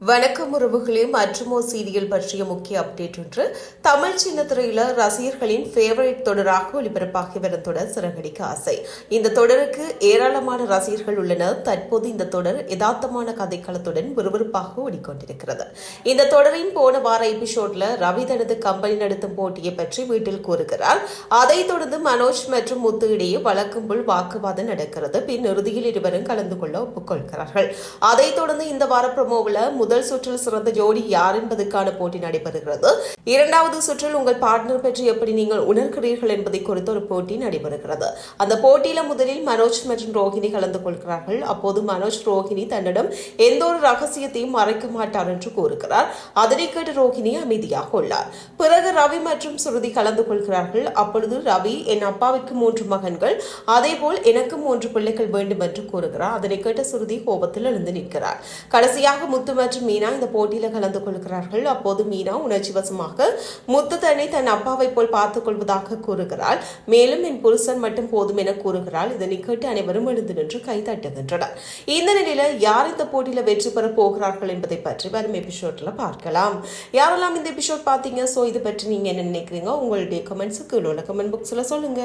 வணக்கம் உறவுகளே மற்றுமோ சீரியல் பற்றிய முக்கிய அப்டேட் ஒன்று. தமிழ் சின்னத்திரையில ரசிகர்களின் ஃபேவரட் தொடராக ஒளிபரப்பாகி வரும் தொடர் சிறகடிக்க ஆசை. இந்த தொடருக்கு ஏராளமான ரசிகர்கள் உள்ளனர். தற்போது இந்த தொடர் யதார்த்தமான கதைக்களத்துடன் விறுவிறுப்பாக ஓடிக்கொண்டிருக்கிறது. இந்த தொடரின் போன வார எபிசோட்ல ரவி தனது கம்பெனி நடத்தும் போட்டியை பற்றி வீட்டில் கூறுகிறார். அதைத் தொடர்ந்து மனோஜ் மற்றும் முத்து இடையே வழக்கம் போல் வாக்குவாதம் நடக்கிறது. பின் இறுதியில் இருவரும் கலந்து கொள்ள ஒப்புக்கொள்கிறார்கள். அதைத் தொடர்ந்து இந்த வார ப்ரமோவில் முதல் சுற்றில் சிறந்த ஜோடி யார் என்பதற்கான போட்டி நடைபெறுகிறது. இரண்டாவது சுற்றில் உங்கள் பார்ட்னர் பற்றி எப்படி நீங்கள் உணர்கிறீர்கள் என்பதை குறித்து ஒரு போட்டி நடைபெறுகிறது. அந்த போட்டியில முதலில் மனோஜ் மற்றும் ரோஹிணி கலந்து கொள்கிறார்கள். அப்போது மனோஜ் ரோஹிணி தன்னிடம் எந்த ஒரு ரகசியத்தையும் மறைக்க மாட்டார் என்று கூறுகிறார். அதனை கேட்டு ரோஹிணி அமைதியாக உள்ளார். பிறகு ரவி மற்றும் சுருதி கலந்து கொள்கிறார்கள். அப்பொழுது ரவி என் அப்பாவிற்கு மூன்று மகன்கள். அதேபோல் எனக்கு மூன்று பிள்ளைகள் வேண்டும் என்று கூறுகிறார். அதனை கேட்ட சுருதி கோபத்தில் எழுந்து நிற்கிறார். கடைசியாக முத்து மற்றும் மீனா இந்த போட்டியில் கலந்து கொள்கிறார்கள். அப்போது மீனா உணர்ச்சி வசமாக முத்து தன்னை தன் அப்பாவை போல் பார்த்துக் கொள்வதாக கூறுகிறாள். மேலும் என் புருஷன் மட்டும் போதும் என கூறுகிறாள். இதனை கேட்டு அனைவரும் எழுந்து நின்று கைதட்டுகின்றனர் இந்த நிலையில யார் இந்த போட்டியில வெற்றி பெற போகிறார்கள் என்பதை பற்றி வரும் எபிசோட்ல பார்க்கலாம். யாரெல்லாம் இந்த எபிசோட் பார்த்தீங்க? ஸோ இது பற்றி நீங்க என்ன நினைக்கிறீங்க? உங்களுடைய கமெண்ட்ஸுக்கு உள்ள கமெண்ட் பாக்ஸ்ல சொல்லுங்க.